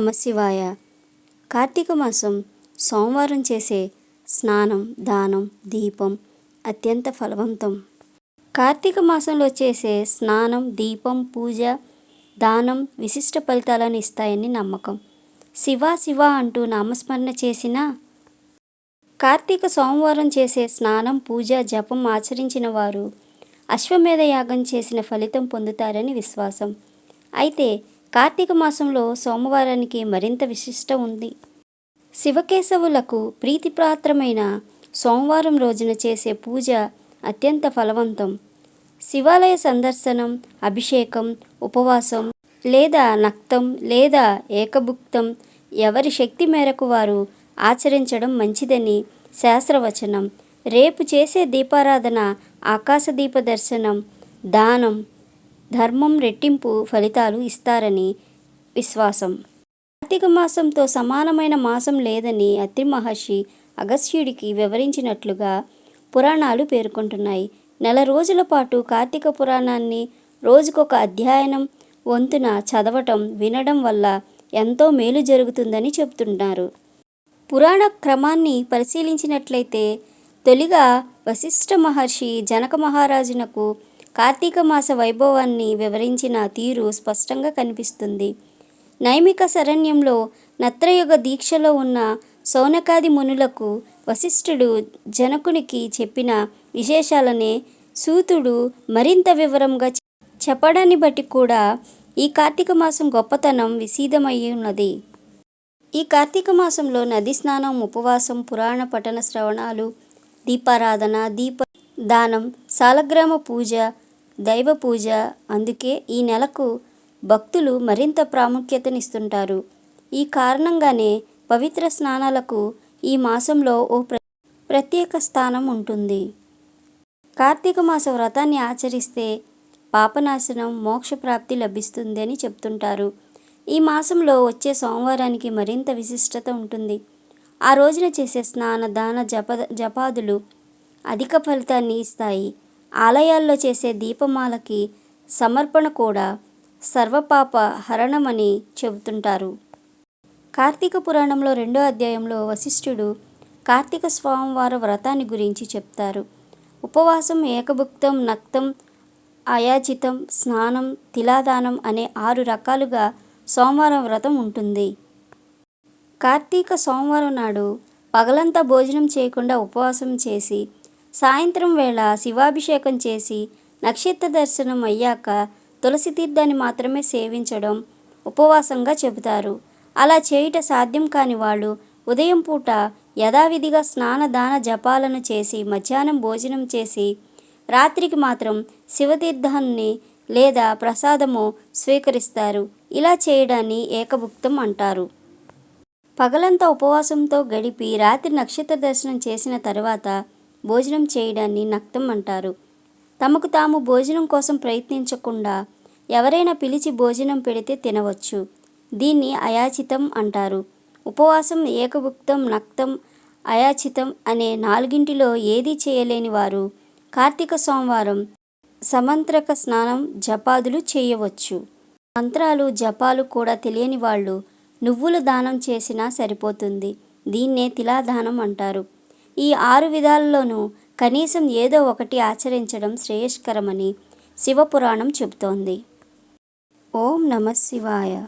నమశివాయ. కార్తీక మాసం సోమవారం చేసే స్నానం దానం దీపం అత్యంత ఫలవంతం. కార్తీక మాసంలో చేసే స్నానం దీపం పూజ దానం విశిష్ట ఫలితాలను ఇస్తాయని నమ్మకం. శివ శివ అంటూ నామస్మరణ చేసిన కార్తీక సోమవారం చేసే స్నానం పూజ జపం ఆచరించిన వారు అశ్వమేధ యాగం చేసిన ఫలితం పొందుతారని విశ్వాసం. అయితే కార్తీక మాసంలో సోమవారానికి మరింత విశిష్ట ఉంది. శివకేశవులకు ప్రీతిపాత్రమైన సోమవారం రోజున చేసే పూజ అత్యంత ఫలవంతం. శివాలయ సందర్శనం అభిషేకం ఉపవాసం లేదా నక్తం లేదా ఏకభుక్తం ఎవరి శక్తి మేరకు వారు ఆచరించడం మంచిదని శాస్త్రవచనం. రేపు చేసే దీపారాధన ఆకాశదీప దర్శనం దానం ధర్మం రెట్టింపు ఫలితాలు ఇస్తారని విశ్వాసం. కార్తీక మాసంతో సమానమైన మాసం లేదని అత్రి మహర్షి అగస్త్యుడికి వివరించినట్లుగా పురాణాలు పేర్కొంటున్నాయి. నెల రోజుల పాటు కార్తీక పురాణాన్ని రోజుకొక అధ్యయనం వంతున చదవటం వినడం వల్ల ఎంతో మేలు జరుగుతుందని చెబుతున్నారు పురాణ క్రమాన్ని పరిశీలించినట్లయితే తొలిగా వశిష్ఠ మహర్షి జనక మహారాజునకు కార్తీక మాస వైభవాన్ని వివరించిన తీరు స్పష్టంగా కనిపిస్తుంది. నైమిక శరణ్యంలో నత్రయుగ దీక్షలో ఉన్న సౌనకాది మునులకు వశిష్ఠుడు జనకునికి చెప్పిన విశేషాలనే సూతుడు మరింత వివరంగా చెప్పడాన్ని బట్టి కూడా ఈ కార్తీక మాసం గొప్పతనం విశీదమయ్యి ఉన్నది ఈ కార్తీక మాసంలో నది స్నానం ఉపవాసం పురాణ పఠన శ్రవణాలు దీపారాధన దీప దానం సాలగ్రామ పూజ దైవ పూజ అందుకే ఈ నెలకు భక్తులు మరింత ప్రాముఖ్యతనిస్తుంటారు. ఈ కారణంగానే పవిత్ర స్నానాలకు ఈ మాసంలో ఓ ప్ర ప్రత్యేక స్థానం ఉంటుంది. కార్తీక మాస వ్రతాన్ని ఆచరిస్తే పాపనాశనం మోక్షప్రాప్తి లభిస్తుంది అని చెప్తుంటారు. ఈ మాసంలో వచ్చే సోమవారానికి మరింత విశిష్టత ఉంటుంది. ఆ రోజున చేసే స్నాన దాన జప జపాదులు అధిక ఫలితాన్ని ఇస్తాయి. ఆలయాల్లో చేసే దీపమాలకి సమర్పణ కూడా సర్వపాప హరణమని చెబుతుంటారు. కార్తీక పురాణంలో రెండో అధ్యాయంలో వశిష్ఠుడు కార్తీక స్వామివార వ్రతాన్ని గురించి చెప్తారు. ఉపవాసం ఏకభుక్తం నక్తం అయాచితం స్నానం తిలాదానం అనే ఆరు రకాలుగా సోమవారం వ్రతం ఉంటుంది. కార్తీక సోమవారం నాడు పగలంతా భోజనం చేయకుండా ఉపవాసం చేసి సాయంత్రం వేళ శివాభిషేకం చేసి నక్షత్ర దర్శనం అయ్యాక తులసి తీర్థాన్ని మాత్రమే సేవించడం ఉపవాసంగా చెబుతారు. అలా చేయుట సాధ్యం కాని వాళ్ళు ఉదయం పూట యథావిధిగా స్నాన దాన జపాలను చేసి మధ్యాహ్నం భోజనం చేసి రాత్రికి మాత్రం శివతీర్థాన్ని లేదా ప్రసాదము స్వీకరిస్తారు. ఇలా చేయడాన్ని ఏకభుక్తం అంటారు. పగలంతా ఉపవాసంతో గడిపి రాత్రి నక్షత్ర దర్శనం చేసిన తర్వాత భోజనం చేయడాన్ని నక్తం అంటారు. తమకు తాము భోజనం కోసం ప్రయత్నించకుండా ఎవరైనా పిలిచి భోజనం పెడితే తినవచ్చు. దీన్ని అయాచితం అంటారు. ఉపవాసం ఏకభుక్తం నక్తం అయాచితం అనే నాలుగింటిలో ఏదీ చేయలేని వారు కార్తీక సోమవారం సమంత్రక స్నానం జపాదులు చేయవచ్చు. మంత్రాలు జపాలు కూడా తెలియని వాళ్ళు నువ్వులు దానం చేసినా సరిపోతుంది. దీన్నే తిలాదానం అంటారు. ఈ ఆరు విధాలలోనూ కనీసం ఏదో ఒకటి ఆచరించడం శ్రేయస్కరమని శివపురాణం చెబుతోంది. ఓం నమ శివాయ.